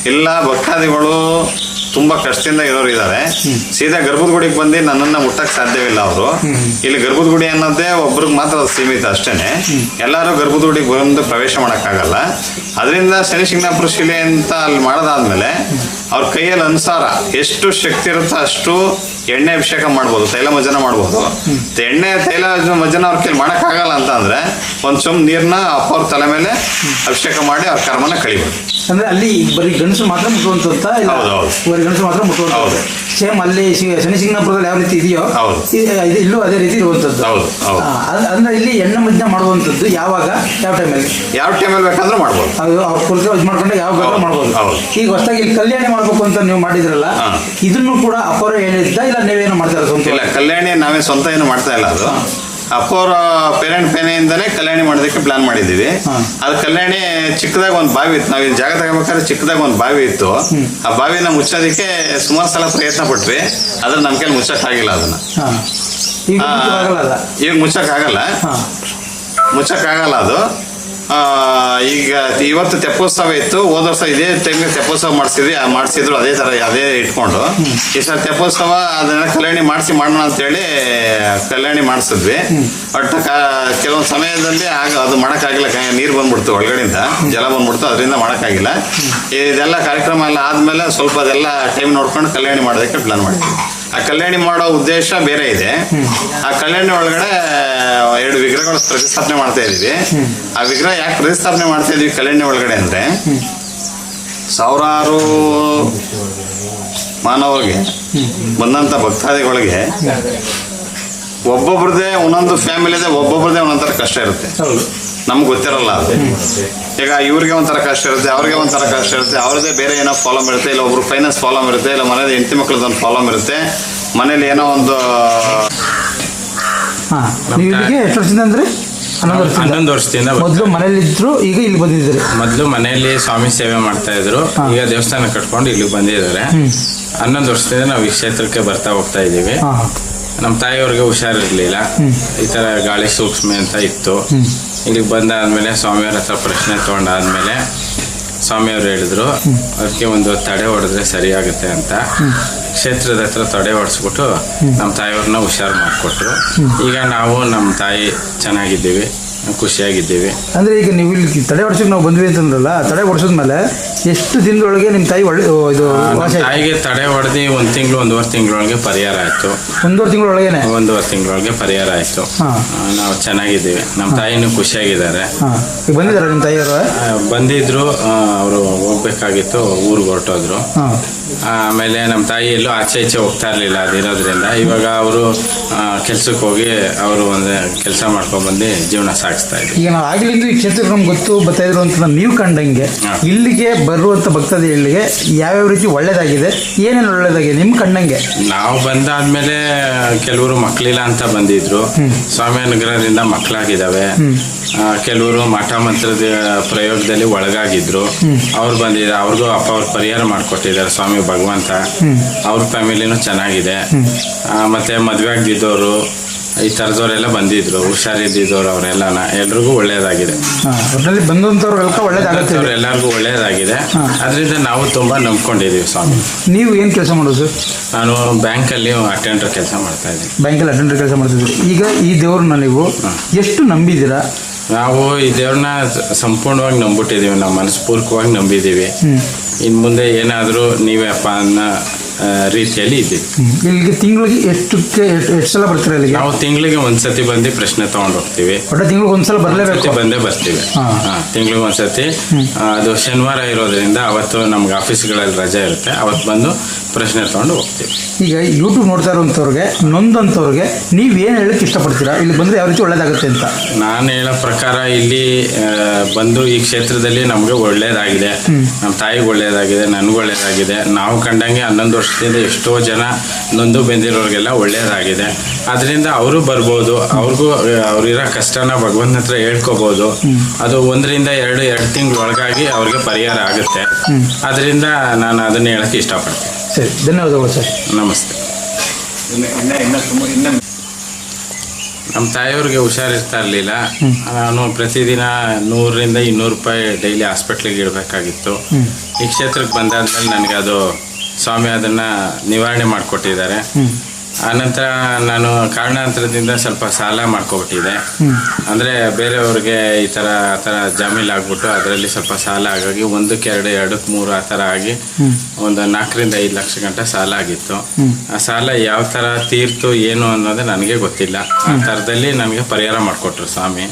ಇಲ್ಲ ಭಕ್ತಾದಿಗಳು ತುಂಬಾ ಕಷ್ಟದಿಂದ ಇರೋರು ಇದ್ದಾರೆ ಸೀದಾ ಗರ್ಭದ ಗುಡಿಗೆ ಬಂದು ನನ್ನನ್ನ ಮುಟ್ಟಕ್ ಸಾಧ್ಯವಿಲ್ಲ ಅವರು. ಇಲ್ಲಿ ಗರ್ಭದ ಗುಡಿ ಅನ್ನೋದೇ ಒಬ್ರಿಗೆ ಮಾತ್ರ ಸೀಮಿತ ಅಷ್ಟೇನೆ. ಎಲ್ಲರೂ ಗರ್ಭದ ಗುಡಿಗೆ ಬಂದು ಪ್ರವೇಶ ಮಾಡಕ್ಕಾಗಲ್ಲ. ಅದರಿಂದ ಶನಿ ಶಿಂಗನಾಪುರ ಶಿಲೆ ಅಂತ ಅಲ್ಲಿ ಮಾಡೋದಾದ್ಮೇಲೆ ಅವ್ರ ಕೈಯಲ್ಲಿ ಅನುಸಾರ ಎಷ್ಟು ಶಕ್ತಿ ಇರುತ್ತೋ ಅಷ್ಟು ಎಣ್ಣೆ ಅಭಿಷೇಕ ಮಾಡ್ಬೋದು, ತೈಲ ಮಜ್ಜನ ಮಾಡ್ಬೋದು. ಎಣ್ಣೆ, ತೈಲ ಮಜ್ಜನ ಅವ್ರ ಕೈಲಿ ಮಾಡೋಕ್ಕಾಗಲ್ಲ ಅಂತ ಅಂದ್ರೆ ಒಂದ್ ಸುಮ್ ನೀರ್ನ ಅಪ್ಪ ಅವ್ರ ತಲೆ ಮೇಲೆ ಅಭಿಷೇಕ ಮಾಡಿ ಅವ್ರ ಕರ್ಮನ ಕಳಿಬೋದು. ಅಂದ್ರೆ ಅಲ್ಲಿ ಬರೀ ಗಂಡಸು ಮಾತ್ರ ಮುಟ್ಟುವಂತ ಇಲ್ಲ. ಬರೀ ಗಂಡಸು ಮಾತ್ರ ಮುಟ್ಟುವಂತ. ಸೇಮ್ ಅಲ್ಲಿ ಶಿ- ಶನಿ ಸಿಂಗನಾಪುರದಲ್ಲಿ ಯಾವ ರೀತಿ ಇದೆಯೋ ಇಲ್ಲೂ ಅದೇ ರೀತಿ ಇರುವಂತದ್ದು. ಅಂದ್ರೆ ಇಲ್ಲಿ ಎಣ್ಣೆ ಮಧ್ಯ ಮಾಡುವಂತದ್ದು ಯಾವಾಗ ಯಾವ ಟೈಮಲ್ಲಿ ಯಾವ ಟೈಮಲ್ಲಿ ಬೇಕಾದ್ರೂ ಮಾಡ್ಬೋದು ಅದು ಅವ್ರ ಕುರಿತು ಇದು ಮಾಡ್ಕೊಂಡು ಯಾವ ಬೇಕಾದ್ರೂ ಮಾಡ್ಬೋದು. ಈಗ ಹೊಸದಾಗಿ ಇಲ್ಲಿ ಕಲ್ಯಾಣಿ ಮಾಡ್ಬೇಕು ಅಂತ ನೀವು ಮಾಡಿದ್ರಲ್ಲ. ಇದನ್ನು ಕೂಡ ಅಪರ ಹೇಳಿದ್ದ ಇಲ್ಲ ನೀವೇನು ಮಾಡ್ತಾ ಇಲ್ಲ ಕಲ್ಯಾಣಿ ನಾವೇ ಸ್ವಂತ ಏನು ಮಾಡ್ತಾ ಇಲ್ಲ ಅದು ಅಪ್ಪವ್ರ ಪೇರೆಂಟ್ ಪೇನೆಯಿಂದನೇ ಕಲ್ಯಾಣಿ ಮಾಡೋದಕ್ಕೆ ಪ್ಲಾನ್ ಮಾಡಿದ್ದೀವಿ. ಅದು ಕಲ್ಯಾಣಿ ಚಿಕ್ಕದಾಗ ಒಂದು ಬಾವಿ ಇತ್ತು. ನಾವು ಇಲ್ಲಿ ಜಾಗ ತಗೋಬೇಕಾದ್ರೆ ಚಿಕ್ಕದಾಗ ಒಂದು ಬಾವಿ ಇತ್ತು. ಆ ಬಾವಿನ ಮುಚ್ಚೋದಕ್ಕೆ ಸುಮಾರು ಸಲ ಪ್ರಯತ್ನ ಪಟ್ವಿ. ಆದ್ರೆ ನಮ್ಮ ಕೈಲಿ ಅದನ್ನ. ಈಗ ಮುಚ್ಚಕ್ ಆಗಲ್ಲ. ಅದ ಈಗ ಮುಚ್ಚಕ್ಕಾಗಲ್ಲ ಮುಚ್ಚಕ್ಕಾಗಲ್ಲ ಅದು. ಆ, ಈಗ ಇವತ್ತು ತೆಪ್ಪೋತ್ಸವ ಇತ್ತು, ಹೋದ ವರ್ಷ ಇದೇ ಟೈಮ್ಗೆ ತೆಪ್ಪೋತ್ಸವ ಮಾಡಿಸಿದ್ವಿ ಮಾಡಿಸಿದ್ರು ಅದೇ ಥರ ಅದೇ ಇಟ್ಕೊಂಡು. ಈ ಸಲ ತೆಪ್ಪೋತ್ಸವ ಅದನ್ನ ಕಲ್ಯಾಣಿ ಮಾಡಿಸಿ ಮಾಡೋಣ ಅಂತೇಳಿ ಕಲ್ಯಾಣಿ ಮಾಡಿಸಿದ್ವಿ. ಬಟ್ ಕೆಲವೊಂದು ಸಮಯದಲ್ಲಿ ಆಗ ಅದು ಮಾಡೋಕ್ಕಾಗಿಲ್ಲ ನೀರು ಬಂದ್ಬಿಡ್ತು ಒಳಗಡೆಯಿಂದ, ಜಲ ಬಂದ್ಬಿಡ್ತು, ಅದರಿಂದ ಮಾಡೋಕ್ಕಾಗಿಲ್ಲ. ಇದೆಲ್ಲ ಕಾರ್ಯಕ್ರಮ ಎಲ್ಲ ಆದಮೇಲೆ ಸ್ವಲ್ಪ ಅದೆಲ್ಲ ಟೈಮ್ ನೋಡ್ಕೊಂಡು ಕಲ್ಯಾಣಿ ಮಾಡೋದಕ್ಕೆ ಪ್ಲಾನ್ ಮಾಡಿದ್ವಿ. ಆ ಕಲ್ಯಾಣಿ ಮಾಡೋ ಉದ್ದೇಶ ಬೇರೆ ಇದೆ. ಆ ಕಲ್ಯಾಣಿ ಒಳಗಡೆ ಎರಡು ವಿಗ್ರಹಗಳು ಪ್ರತಿಷ್ಠಾಪನೆ ಮಾಡ್ತಾ ಇದ್ದೀವಿ. ಆ ವಿಗ್ರಹ ಯಾಕೆ ಪ್ರತಿಷ್ಠಾಪನೆ ಮಾಡ್ತಾ ಇದೀವಿ ಕಲ್ಯಾಣ ಒಳಗಡೆ ಅಂದ್ರೆ ಸಾವಿರಾರು ಮಾನವರಿಗೆ ಬಂದಂತ ಭಕ್ತಾದಿಗಳಿಗೆ ಒಬ್ಬೊಬ್ರದೇ ಒಂದೊಂದು ಫ್ಯಾಮಿಲಿದೆ ಒಬ್ಬೊಬ್ರದೇ ಒಬ್ಬೊಬ್ಬರದೇ ಥರ ಕಷ್ಟ ಇರುತ್ತೆ. ನಮ್ಗೆ ಗೊತ್ತಿರಲ್ಲ ಅದು. ಈಗ ಇವ್ರಿಗೆ ಒಂಥರ ಕಷ್ಟ ಇರುತ್ತೆ ಅವ್ರಿಗೆ ಒಂಥರ ಕಷ್ಟ ಇರುತ್ತೆ ಅವ್ರದ್ದೇ ಬೇರೆ ಏನೋ ಪ್ರಾಬ್ಲಮ್ ಇರುತ್ತೆ ಇಲ್ಲ ಒಬ್ರು ಫೈನಾನ್ಸ್ ಪ್ರಾಬ್ಲಮ್ ಇರುತ್ತೆ ಇಲ್ಲ ಮನೇಲಿ ಹೆಂಡತಿ ಮಕ್ಳದ್ದು ಒಂದು ಪ್ರಾಬ್ಲಮ್ ಇರುತ್ತೆ ಮನೇಲಿ ಏನೋ ಒಂದು ಹಾ ನೀವು ಇಲ್ಲಿಗೆ ಎಷ್ಟು ವರ್ಷದಿಂದ ಅಂದ್ರೆ? ಹನ್ನೊಂದು ವರ್ಷದಿಂದ. ಹನ್ನೊಂದು ವರ್ಷದಿಂದ ಮೊದಲು ಮನೇಲಿ ಇದ್ರು ಈಗ ಇಲ್ಲಿ ಬಂದಿದ್ದೀರಿ? ಮೊದಲು ಮನೆಯಲ್ಲಿ ಸ್ವಾಮಿ ಸೇವೆ ಮಾಡ್ತಾ ಇದ್ರು. ಈಗ ದೇವಸ್ಥಾನ ಕಟ್ಕೊಂಡು ಇಲ್ಲಿ ಬಂದಿದ್ದಾರೆ. ಹನ್ನೊಂದು ವರ್ಷದಿಂದ ನಾವು ಈ ಕ್ಷೇತ್ರಕ್ಕೆ ಬರ್ತಾ ಹೋಗ್ತಾ ಇದೀವಿ ನಮ್ ಹಾ. ನಮ್ಮ ತಾಯಿಯವ್ರಿಗೆ ಹುಷಾರಿರ್ಲಿಲ್ಲ. ಈ ತರ ಗಾಳಿ ಸೂಕ್ಷ್ಮ ಅಂತ ಇತ್ತು. ಇಲ್ಲಿಗೆ ಬಂದಾದ್ಮೇಲೆ ಸ್ವಾಮಿಯವ್ರ ಹತ್ರ ಪ್ರಶ್ನೆ ತಗೊಂಡಾದ್ಮೇಲೆ ಸ್ವಾಮಿಯವ್ರು ಹೇಳಿದ್ರು ಅದಕ್ಕೆ ಒಂದು ತಡೆ ಹೊಡೆದ್ರೆ ಸರಿಯಾಗುತ್ತೆ ಅಂತ. ಕ್ಷೇತ್ರದ ಹತ್ರ ತಡೆ ಹೊಡೆಸ್ಬಿಟ್ಟು ನಮ್ಮ ತಾಯಿಯವ್ರನ್ನ ಹುಷಾರು ಮಾಡಿಕೊಟ್ರು. ಈಗ ನಾವು ನಮ್ಮ ತಾಯಿ ಚೆನ್ನಾಗಿದ್ದೀವಿ, ಖುಷಿಯಾಗಿದ್ದೀವಿ. ಅಂದ್ರೆ ಈಗ ನೀವು ಇಲ್ಲಿ ತಡೆ ಹೊಡ್ಸಕ್ಕೆ ನಾವು ಬಂದ್ವಿ ಅಂತಂದ್ರಲ್ಲ, ತಡೆ ಹೊಡ್ಸೋದ್ಮೇಲೆ ಎಷ್ಟು ದಿನದೊಳಗೆ ನಿಮ್ಮ ತಾಯಿ ಒಳ್ಳೆ ಇದು ಆ, ವಾಸಿ ಆಯ್ತು? ತಾಯಿಗೆ ತಡೆ ಹೊಡೆದಿ ಒಂದು ತಿಂಗಳು ಒಂದೂವರೆ ತಿಂಗಳೊಳಗೆ ಪರಿಹಾರ ಆಯ್ತು. ಒಂದೂವರೆ ತಿಂಗಳೊಳಗೇನೆ? ಒಂದೂವರೆ ತಿಂಗಳೊಳಗೆ ಪರಿಹಾರ ಆಯ್ತು. ಹಾ. ನಾವು ಚೆನ್ನಾಗಿದ್ದೀವಿ. ನಮ್ಮ ತಾಯಿನೂ ಖುಷಿಯಾಗಿದ್ದಾರೆ. ಹಾ. ಈಗ ಬಂದಿದ್ದಾರೆ ನಿಮ್ಮ ತಾಯಿಯವರು? ಆ, ಬಂದಿದ್ರು ಅವರು ಹೋಗ್ಬೇಕಾಗಿತ್ತು ಊರಿಗೆ ಹೊರಟೋದ್ರು. ಹಾ. ಆಮೇಲೆ ನಮ್ಮ ತಾಯಿ ಎಲ್ಲೂ ಆಚೆ ಈಚೆ ಹೋಗ್ತಾ ಇರಲಿಲ್ಲ ಅದಿರೋದ್ರಿಂದ ಇವಾಗ ಅವರು ಕೆಲ್ಸಕ್ಕೆ ಹೋಗಿ ಅವರು ಒಂದು ಕೆಲಸ ಮಾಡ್ಕೊಂಡ್ಬಂದು ಜೀವನ ಸಾಗಿಸ್ತಾ ಇದ್ರು ಈಗ ನಾವು ಆಗ್ಲಿಂದ ಈ ಕ್ಷೇತ್ರಕ್ಕೆ ನಮ್ಗೆ ಗೊತ್ತು ಬರ್ತಾ ಇದ್ರು ಅಂತ ನೀವು ಕಂಡಂಗೆ. ಹಾ. ಇಲ್ಲಿಗೆ ಬರುವಂತ ಭಕ್ತಾದಿಗಳಿಗೆ ಯಾವ್ಯಾವ ರೀತಿ ಒಳ್ಳೇದಾಗಿದೆ ಏನೇನು ಒಳ್ಳೇದಾಗಿದೆ ನಿಮ್ ಕಣ್ಣಂಗೆ? ನಾವು ಬಂದಾದ್ಮೇಲೆ ಕೆಲವರು ಮಕ್ಕಳಿಲ್ಲ ಅಂತ ಬಂದಿದ್ರು. ಸ್ವಾಮಿ ಅನುಗ್ರಹದಿಂದ ಮಕ್ಕಳಾಗಿದ್ದಾವೆ ಕೆಲವರು ಮಠ ಮಂತ್ರದ ಪ್ರಯೋಗದಲ್ಲಿ ಒಳಗಾಗಿದ್ರು. ಅವ್ರು ಬಂದಿದ್ದಾರೆ. ಅವ್ರಿಗೂ ಅಪ್ಪ ಅವ್ರು ಪರಿಹಾರ ಮಾಡಿಕೊಟ್ಟಿದ್ದಾರೆ ಸ್ವಾಮಿ ಭಗವಂತ. ಅವ್ರ ಫ್ಯಾಮಿಲಿನೂ ಚೆನ್ನಾಗಿದೆ. ಮತ್ತೆ ಮದುವೆ ಆಗಿದ್ದವರು ಈ ಥರದವರೆಲ್ಲ ಬಂದಿದ್ರು ಹುಷಾರಿದ್ದವ್ರು ಅವರೆಲ್ಲ ಎಲ್ರಿಗೂ ಒಟ್ಟಿನಲ್ಲಿ ಬಂದಂಥವ್ರಿಗೆಲ್ಲ ಒಳ್ಳೇದಾಗುತ್ತೆ. ಅವ್ರು ಎಲ್ಲರಿಗೂ ಒಳ್ಳೇದಾಗಿದೆ. ಅದರಿಂದ ನಾವು ತುಂಬಾ ನಂಬ್ಕೊಂಡಿದೀವಿ ಸ್ವಾಮಿ. ನೀವು ಏನು ಕೆಲಸ ಮಾಡೋದು? ನಾನು ಬ್ಯಾಂಕಲ್ಲಿ ಅಟೆಂಡರ್ ಕೆಲಸ ಮಾಡ್ತಾ ಇದ್ದೀನಿ. ಬ್ಯಾಂಕಲ್ಲಿ ಅಟೆಂಡರ್ ಕೆಲಸ ಮಾಡ್ತಿದ್ರು ಈಗ ಈ ದೇವ್ರನ್ನ ನೀವು ಎಷ್ಟು ನಂಬಿದ್ದೀರಾ? ನಾವು ಈ ದೇವ್ರನ್ನ ಸಂಪೂರ್ಣವಾಗಿ ನಂಬಿಟ್ಟಿದ್ದೀವಿ. ನಾವು ಮನಸ್ಪೂರ್ವಕವಾಗಿ ನಂಬಿದೀವಿ ಇನ್ನು ಮುಂದೆ ಏನಾದರೂ ನೀವೇ ಅಪ್ಪ ಅನ್ನೋ ರೀತಿಯಲ್ಲಿ ಇದೆ. ಇಲ್ಲಿಗೆ ತಿಂಗಳಿಗೆ ಎಷ್ಟಕ್ಕೆ ಎಷ್ಟು ಸಲ ಬರ್ತೀರಾ ಇಲ್ಲಿಗೆ? ನಾವು ತಿಂಗಳಿಗೆ ಒಂದ್ಸತಿ ಬಂದು ಪ್ರಶ್ನೆ ತಗೊಂಡು ಹೋಗ್ತೀವಿ ಒಟ್ಟ ತಿಂಗಳಿಗೆ ಒಂದ್ಸಲ ಬರಲೇಬೇಕು. ಬಂದೇ ಬರ್ತೀವಿ. ತಿಂಗಳಿಗೆ ಒಂದ್ಸತಿ. ಅದು ಶನಿವಾರ ಇರೋದ್ರಿಂದ ಅವತ್ತು ನಮ್ಗೆ ಆಫೀಸ್ಗಳಲ್ಲಿ ರಜೆ ಇರುತ್ತೆ. ಅವತ್ತು ಬಂದು ಪ್ರಶ್ನೆ ತಗೊಂಡು ಹೋಗ್ತೀವಿ. ಈಗ ಯೂಟ್ಯೂಬ್ ನೋಡ್ತಾ ಇರೋಂಥವ್ರಿಗೆ ನೊಂದಂಥವ್ರಿಗೆ ನೀವು ಏನು ಹೇಳಕ್ಕೆ ಇಷ್ಟಪಡ್ತೀರಾ? ಇಲ್ಲಿ ಬಂದರೆ ಯಾವ ರೀತಿ ಒಳ್ಳೇದಾಗುತ್ತೆ ಅಂತ? ನಾನು ಹೇಳೋ ಪ್ರಕಾರ ಇಲ್ಲಿ ಆ, ಬಂದು ಈ ಕ್ಷೇತ್ರದಲ್ಲಿ ನಮಗೆ ಒಳ್ಳೇದಾಗಿದೆ. ನಮ್ಮ ತಾಯಿಗೆ ಒಳ್ಳೇದಾಗಿದೆ ನನಗೂ ಒಳ್ಳೇದಾಗಿದೆ. ನಾವು ಕಂಡಂಗೆ ಹನ್ನೊಂದು ವರ್ಷದಿಂದ ಎಷ್ಟೋ ಜನ ನೊಂದು ಬೆಂದಿರೋರಿಗೆಲ್ಲ ಒಳ್ಳೇದಾಗಿದೆ. ಅದರಿಂದ ಅವರು ಬರ್ಬೋದು ಅವ್ರಿಗೂ ಅವ್ರಿರೋ ಕಷ್ಟನ ಭಗವಂತನ ಹತ್ರ ಹೇಳ್ಕೋಬೋದು. ಅದು ಒಂದರಿಂದ ಎರಡು ಎರಡು ತಿಂಗಳೊಳಗಾಗಿ ಅವ್ರಿಗೆ ಪರಿಹಾರ ಆಗುತ್ತೆ. ಅದರಿಂದ ನಾನು ಅದನ್ನ ಹೇಳಕ್ಕೆ ಇಷ್ಟಪಡ್ತೀನಿ. ಸರಿ ಧನ್ಯವಾದಗಳು ಸರ್. ನಮಸ್ತೆ. ನಮ್ಮ ತಾಯಿಯವ್ರಿಗೆ ಹುಷಾರಿರ್ತಾ ಇರಲಿಲ್ಲ. ನಾನು ಪ್ರತಿದಿನ ನೂರರಿಂದ ಇನ್ನೂರು ರೂಪಾಯಿ ಡೈಲಿ ಹಾಸ್ಪಿಟ್ಲಿಗೆ ಇಡಬೇಕಾಗಿತ್ತು. ಈ ಕ್ಷೇತ್ರಕ್ಕೆ ಬಂದಾದ್ಮೇಲೆ ನನಗೆ ಅದು ಸ್ವಾಮಿ ಅದನ್ನು ನಿವಾರಣೆ ಮಾಡಿಕೊಟ್ಟಿದ್ದಾರೆ. ಆನಂತರ ನಾನು ಕಾರಣಾಂತರದಿಂದ ಸ್ವಲ್ಪ ಸಾಲ ಮಾಡ್ಕೊಬಿಟ್ಟಿದೆ ಅಂದರೆ ಬೇರೆಯವ್ರಿಗೆ ಈ ಥರ ಆ ಥರ ಜಾಮೀನು ಆಗ್ಬಿಟ್ಟು ಅದರಲ್ಲಿ ಸ್ವಲ್ಪ ಸಾಲ ಆಗಾಗಿ ಒಂದಕ್ಕೆ ಎರಡು, ಎರಡಕ್ಕೆ ಮೂರು ಆ ಥರ ಆಗಿ ಒಂದು ನಾಲ್ಕರಿಂದ ಐದು ಲಕ್ಷ ಗಂಟೆ ಸಾಲ ಆಗಿತ್ತು. ಆ ಸಾಲ ಯಾವ ಥರ ತೀರ್ತು ಏನು ಅನ್ನೋದು ನನಗೆ ಗೊತ್ತಿಲ್ಲ. ಆ ಥರದಲ್ಲಿ ನನಗೆ ಪರಿಹಾರ ಮಾಡಿಕೊಟ್ರು ಸ್ವಾಮಿ.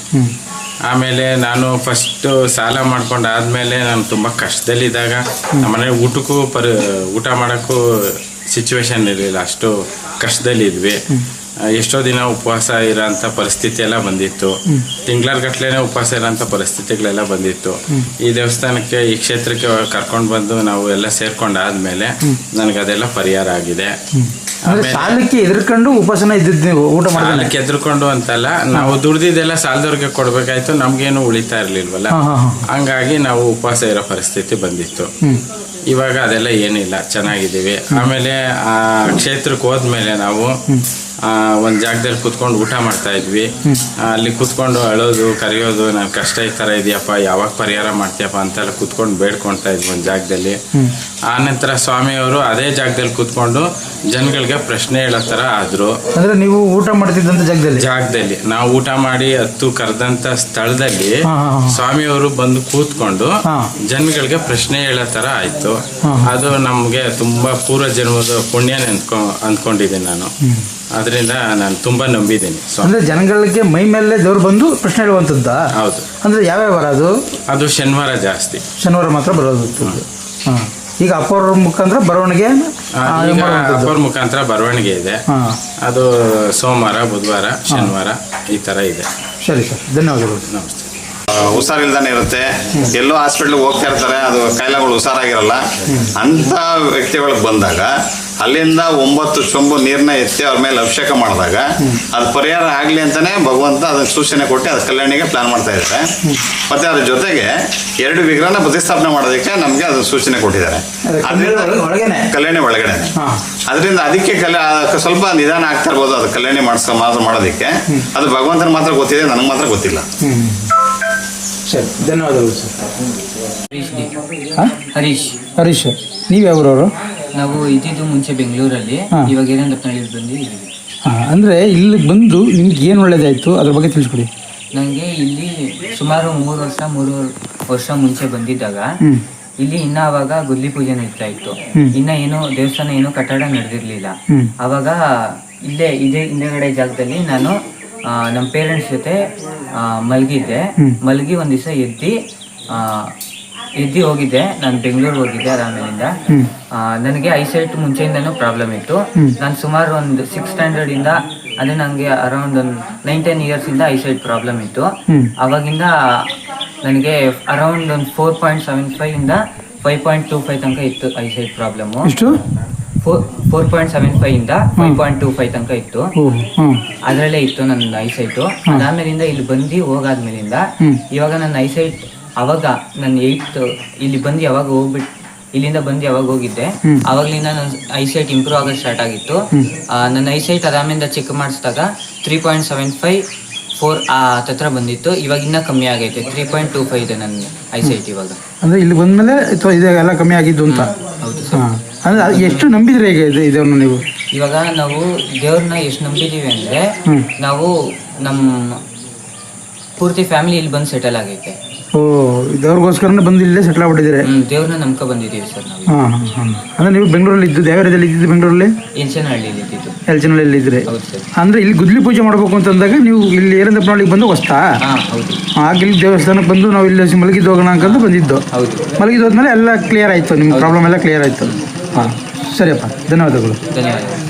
ಆಮೇಲೆ ನಾನು ಫಸ್ಟು ಸಾಲ ಮಾಡ್ಕೊಂಡು ಆದಮೇಲೆ ನಾನು ತುಂಬ ಕಷ್ಟದಲ್ಲಿದ್ದಾಗ ನಮ್ಮನೆ ಊಟಕ್ಕೂ ಪರಿ, ಊಟ ಮಾಡೋಕ್ಕೂ ಸಿಚುವೇಶನ್ ಇರಲಿಲ್ಲ. ಅಷ್ಟು ಕಷ್ಟದಲ್ಲಿದ್ವಿ ಎಷ್ಟೋ ದಿನ ಉಪವಾಸ ಇರೋಂಥ ಪರಿಸ್ಥಿತಿ ಎಲ್ಲ ಬಂದಿತ್ತು. ತಿಂಗಳ ಗಟ್ಲೆನೆ ಉಪವಾಸ ಇರೋಂಥ ಪರಿಸ್ಥಿತಿಗಳೆಲ್ಲ ಬಂದಿತ್ತು. ಈ ದೇವಸ್ಥಾನಕ್ಕೆ ಈ ಕ್ಷೇತ್ರಕ್ಕೆ ಕರ್ಕೊಂಡು ಬಂದು ನಾವು ಎಲ್ಲ ಸೇರ್ಕೊಂಡಾದ್ಮೇಲೆ ನನಗೆ ಅದೆಲ್ಲ ಪರಿಹಾರ ಆಗಿದೆ. ಸಾಲಕ್ಕೆ ಎದುರ್ಕೊಂಡು ಉಪವಾಸನ ಇದ್ದಿದ್ದು ನೀವು ಊಟ ಮಾಡಲಿಕ್ಕೆ ಎದ್ರುಕೊಂಡು ಅಂತಲ್ಲ ನಾವು ದುಡ್ದಿದ್ದೆಲ್ಲ ಸಾಲದವ್ರಿಗೆ ಕೊಡ್ಬೇಕಾಯ್ತು ನಮ್ಗೇನು ಉಳಿತಾ ಇರ್ಲಿಲ್ವಲ್ಲ. ಹಂಗಾಗಿ ನಾವು ಉಪವಾಸ ಇರೋ ಪರಿಸ್ಥಿತಿ ಬಂದಿತ್ತು. ಇವಾಗ ಅದೆಲ್ಲ ಏನಿಲ್ಲ ಚೆನ್ನಾಗಿದ್ದೀವಿ. ಆಮೇಲೆ ಆ ಕ್ಷೇತ್ರಕ್ಕೆ ಹೋದ್ಮೇಲೆ ನಾವು ಒಂದು ಜಾಗದಲ್ಲಿ ಕುತ್ಕೊಂಡು ಊಟ ಮಾಡ್ತಾ ಇದ್ವಿ. ಅಲ್ಲಿ ಕುತ್ಕೊಂಡು ಅಳೋದು ಕರೆಯೋದು ನನ್ನ ಕಷ್ಟ ಈ ತರ ಇದೆಯಪ್ಪ ಯಾವಾಗ ಪರಿಹಾರ ಮಾಡ್ತೀಯಪ್ಪ ಅಂತೆಲ್ಲ ಕುತ್ಕೊಂಡು ಬೇಡ್ಕೊಳ್ತಾ ಇದ್ವಿ ಒಂದು ಜಾಗದಲ್ಲಿ. ಆ ನಂತರ ಸ್ವಾಮಿಯವರು ಅದೇ ಜಾಗದಲ್ಲಿ ಕುತ್ಕೊಂಡು ಜನಗಳಿಗೆ ಪ್ರಶ್ನೆ ಹೇಳೋ ತರ ಆದ್ರು. ಅಂದ್ರೆ ನೀವು ಊಟ ಮಾಡ್ತಿದ್ದಂತ ಜಾಗದಲ್ಲಿ? ಜಾಗದಲ್ಲಿ. ನಾವು ಊಟ ಮಾಡಿ ಹತ್ತು ಕರೆದಂತ ಸ್ಥಳದಲ್ಲಿ. ಸ್ವಾಮಿಯವರು ಬಂದು ಕೂತ್ಕೊಂಡು. ಜನಗಳಿಗೆ ಪ್ರಶ್ನೆ ಹೇಳೋ ತರ ಆಯ್ತು. ಅದು ನಮ್ಗೆ ತುಂಬಾ ಪೂರ್ವ ಜನ್ಮದ ಪುಣ್ಯ ಅನ್ಕೊ ಅಂದ್ಕೊಂಡಿದ್ದೀನಿ ನಾನು. ಅದರಿಂದ ನಾನು ತುಂಬಾ ನಂಬಿದ್ದೀನಿ. ಸ್ವಾಮಿ. ಅಂದ್ರೆ ಜನಗಳಿಗೆ ಮೈ ಮೇಲೆ ದೇವ್ರು ಬಂದು ಪ್ರಶ್ನೆ ಹೇಳುವಂತದ್ದ ಹೌದು. ಅಂದ್ರೆ ಯಾವ್ಯಾವ ವಾರ ಅದು? ಅದು ಶನಿವಾರ ಜಾಸ್ತಿ. ಶನಿವಾರ ಮಾತ್ರ ಬರೋದು. ಹಾ. ಈಗ ಅಪ್ಪವ್ರ ಮುಖಾಂತರ ಬರವಣಿಗೆ ಆ, ಈಗ ಅಪ್ಪರ ಮುಖಾಂತರ ಬರವಣಿಗೆ ಇದೆ. ಹಾ. ಅದು ಸೋಮವಾರ ಬುಧವಾರ ಶನಿವಾರ ಈ ತರ ಇದೆ. ಸರಿ ಸರ್. ಧನ್ಯವಾದಗಳು. ನಮಸ್ತೆ. ಹುಷಾರಿಲ್ದಾನೆ ಇರುತ್ತೆ. ಎಲ್ಲೋ ಹಾಸ್ಪಿಟ್ಲಿಗೆ ಹೋಗ್ತಾ ಇರ್ತಾರೆ ಅದು ಕಾಯಿಲೆಗಳು ಹುಷಾರಾಗಿರಲ್ಲ. ಅಂತ ವ್ಯಕ್ತಿಗಳಿಗೆ ಬಂದಾಗ ಅಲ್ಲಿಂದ ಒಂಬತ್ತು ಚೊಂಬು ನೀರನ್ನ ಎತ್ತಿ ಅವ್ರ ಮೇಲೆ ಅಭಿಷೇಕ ಮಾಡಿದಾಗ ಅದು ಪರಿಹಾರ ಆಗಲಿ ಅಂತಾನೆ ಭಗವಂತ ಅದಕ್ಕೆ ಸೂಚನೆ ಕೊಟ್ಟು ಅದು ಕಲ್ಯಾಣಿಗೆ ಪ್ಲಾನ್ ಮಾಡ್ತಾ ಇದ್ದಾರೆ ಮತ್ತೆ ಅದ್ರ ಜೊತೆಗೆ ಎರಡು ವಿಗ್ರಹನ ಪ್ರತಿಸ್ಥಾಪನೆ ಮಾಡೋದಕ್ಕೆ ನಮಗೆ ಅದು ಸೂಚನೆ ಕೊಟ್ಟಿದ್ದಾರೆ. ಅದ್ರಿಂದ ಕಲ್ಯಾಣಿ ಒಳಗಡೆ ಅದರಿಂದ ಅದಕ್ಕೆ ಕಲ್ಯಾ ಸ್ವಲ್ಪ ನಿಧಾನ ಆಗ್ತಾ ಇರ್ಬೋದು ಅದು ಕಲ್ಯಾಣಿ ಮಾಡಿಸ್ಕೊ ಮಾತ್ರ ಮಾಡೋದಕ್ಕೆ. ಅದು ಭಗವಂತನ ಮಾತ್ರ ಗೊತ್ತಿದೆ ನನಗೆ ಮಾತ್ರ ಗೊತ್ತಿಲ್ಲ. ಸರಿ ಧನ್ಯವಾದಗಳು ಸರ್. ಹರೀಶ್ ಹರೀಶ್. ನೀವು ಯಾವ್ರವರು? ನಾವು ಇದ್ದಿದ್ದು ಮುಂಚೆ ಬೆಂಗಳೂರಲ್ಲಿ. ಇವಾಗ ಏನೇನಪ್ಪನಹಳ್ಳಿ ಬಂದು ಅಂದ್ರೆ ಹಾಂ ಅಂದರೆ ಇಲ್ಲಿ ಬಂದು ನಿಮ್ಗೆ ಏನು ಒಳ್ಳೇದಾಯ್ತು? ಅದ್ರ ಬಗ್ಗೆ ತಿಳಿಸ್ಕೊಡಿ. ನನಗೆ ಇಲ್ಲಿ ಸುಮಾರು ಮೂರು ವರ್ಷ ಮೂರು ವರ್ಷ ಮುಂಚೆ ಬಂದಿದ್ದಾಗ ಇಲ್ಲಿ ಇನ್ನ ಅವಾಗ ಗುದ್ಲಿ ಪೂಜೆ ನಡೀತಾ ಇತ್ತು. ಇನ್ನ ಏನು ದೇವಸ್ಥಾನ ಏನು ಕಟ್ಟಡ ನಡೆದಿರ್ಲಿಲ್ಲ. ಅವಾಗ ಇಲ್ಲೇ ಇದೇ ಹಿಂದೆಗಡೆ ಜಾಗದಲ್ಲಿ ನಾನು ನಮ್ಮ ಪೇರೆಂಟ್ಸ್ ಜೊತೆ ಮಲಗಿದ್ದೆ. ಮಲಗಿ ಒಂದ್ ದಿವಸ ಎದ್ದು ಎದ್ದಿ ಹೋಗಿದ್ದೆ. ನಾನು ಬೆಂಗಳೂರು ಹೋಗಿದ್ದೆ ಅದಾದ್ಮೇಲಿಂದ ಆ, ನನಗೆ ಐಸೈಟ್ ಮುಂಚೆಯಿಂದನೂ ಪ್ರಾಬ್ಲಮ್ ಇತ್ತು. ನಾನು ಸುಮಾರು ಒಂದು ಸಿಕ್ಸ್ ಸ್ಟ್ಯಾಂಡರ್ಡ್ ಇಂದ ಅಂದ್ರೆ ನನಗೆ ಅರೌಂಡ್ ಒಂದು ನೈನ್ ಟೆನ್ ಇಯರ್ಸ್ ಇಂದ ಐಸೈಟ್ ಪ್ರಾಬ್ಲಮ್ ಇತ್ತು. ಅವಾಗಿಂದ ನನಗೆ ಅರೌಂಡ್ ಒಂದು ಫೋರ್ ಪಾಯಿಂಟ್ ಸೆವೆನ್ ಫೈವ್ ಇಂದ ಫೈವ್ ಪಾಯಿಂಟ್ ಟೂ ಫೈವ್ ತನಕ ಇತ್ತು ಐಸೈಟ್ ಪ್ರಾಬ್ಲಮ್ಮು. ಎಷ್ಟು four four point seven five ಇಂದ ಫೈವ್ ಪಾಯಿಂಟ್ ಟೂ ಫೈವ್ ತನಕ ಇತ್ತು. ಅದರಲ್ಲೇ ಇತ್ತು ನನ್ನ ಐಸೈಟು ಅದಾದ್ಮೇಲಿಂದ ಇಲ್ಲಿ ಬಂದು ಹೋಗಾದ್ಮೇಲಿಂದ ಇವಾಗ ನನ್ನ ಸೈಟ್ ಅವಾಗ ನನ್ನ ಏಯ್ತ್ ಇಲ್ಲಿ ಬಂದು ಯಾವಾಗ ಹೋಗ್ಬಿಟ್ಟು ಇಲ್ಲಿಂದ ಬಂದು ಯಾವಾಗ ಹೋಗಿದ್ದೆ ಅವಾಗಲಿಂದ ನನ್ನ ಸೈಟ್ ಇಂಪ್ರೂವ್ ಆಗೋದು ಸ್ಟಾರ್ಟ್ ಆಗಿತ್ತು. ನನ್ನ ನನ್ನ ಐಸೈಟ್ ಅದಾದ್ಮೇಲಿಂದ ಚೆಕ್ ಮಾಡಿಸಿದಾಗ three point seven five four ಹತ್ರ ಬಂದಿತ್ತು. ಇವಾಗ ಇನ್ನೂ ಕಮ್ಮಿ ಆಗೈತೆ. ತ್ರೀ ಪಾಯಿಂಟ್ ಟೂ ಫೈವ್ ಇದೆ ನನ್ನ ಐಸೈಟ್ ಇವಾಗ. ಅಂದ್ರೆ ಇಲ್ಲಿ ಬಂದ್ಮೇಲೆ ಅಥವಾ ಇದೆಲ್ಲ ಕಮ್ಮಿ ಆಗಿದ್ದು ಅಂತ? ಹೌದು ಹಾಂ. ಅಂದರೆ ಅದು ಎಷ್ಟು ನಂಬಿದ್ರೆ ಈಗ ಇದು ಇದನ್ನು ನೀವು? ಇವಾಗ ನಾವು ದೇವ್ರನ್ನ ಎಷ್ಟು ನಂಬಿದೀವಿ ಅಂದ್ರೆ ನಾವು ನಮ್ಮ ಪೂರ್ತಿ ಫ್ಯಾಮಿಲಿ ಇಲ್ಲಿ ಬಂದು ಸೆಟಲ್ ಆಗೈತೆ. ಓ ದೇವ್ರಿಗೋಸ್ಕರನೇ ಬಂದು ಇಲ್ಲೇ ಸೆಟಲ್ ಆಗ್ಬಿಟ್ಟಿದ್ದೀರಿ? ಹ್ಮ್ ದೇವ್ರನ್ನ ನಂಬ್ಕೊ ಬಂದಿದ್ದೀವಿ ಸರ್ ನಾವು ಹಾಂ ಹಾಂ ಹಾಂ. ಅಂದರೆ ನೀವು ಬೆಂಗಳೂರಲ್ಲಿ ಇದ್ದು ಯಾವ ಏರಿಯಾದಲ್ಲಿ ಇದ್ದಿದ್ದು ಬೆಂಗಳೂರಲ್ಲಿ? ಇಂಚನಹಳ್ಳಿಲಿ ಇದ್ದಿದ್ದು. ಎಲ್ಚನಹಳ್ಳಿಯಲ್ಲಿ ಇದ್ದರೆ. ಹೌದು ಸರ್. ಅಂದರೆ ಇಲ್ಲಿ ಗುದ್ಲಿ ಪೂಜೆ ಮಾಡಬೇಕು ಅಂತಂದಾಗ ನೀವು ಇಲ್ಲಿ ಏರಂದಪ್ಪನಹಳ್ಳಿಗೆ ಬಂದು ಹೊಸ್ತಾ? ಹಾ ಹೌದು. ಆಗ ಇಲ್ಲಿ ದೇವಸ್ಥಾನಕ್ಕೆ ಬಂದು ನಾವು ಇಲ್ಲಿ ಮಲಗಿದ್ದು ಹೋಗೋಣ ಅಂತಂದು ಬಂದಿದ್ದು. ಹೌದು. ಮಲಗಿದ್ದು ಹೋದ್ಮೇಲೆ ಎಲ್ಲ ಕ್ಲಿಯರ್ ಆಯಿತು ನಿಮ್ಮ ಪ್ರಾಬ್ಲಮ್ ಎಲ್ಲ ಕ್ಲಿಯರ್ ಆಯಿತು. ಹಾಂ. ಸರಿಯಪ್ಪ. ಧನ್ಯವಾದಗಳು. ಧನ್ಯವಾದ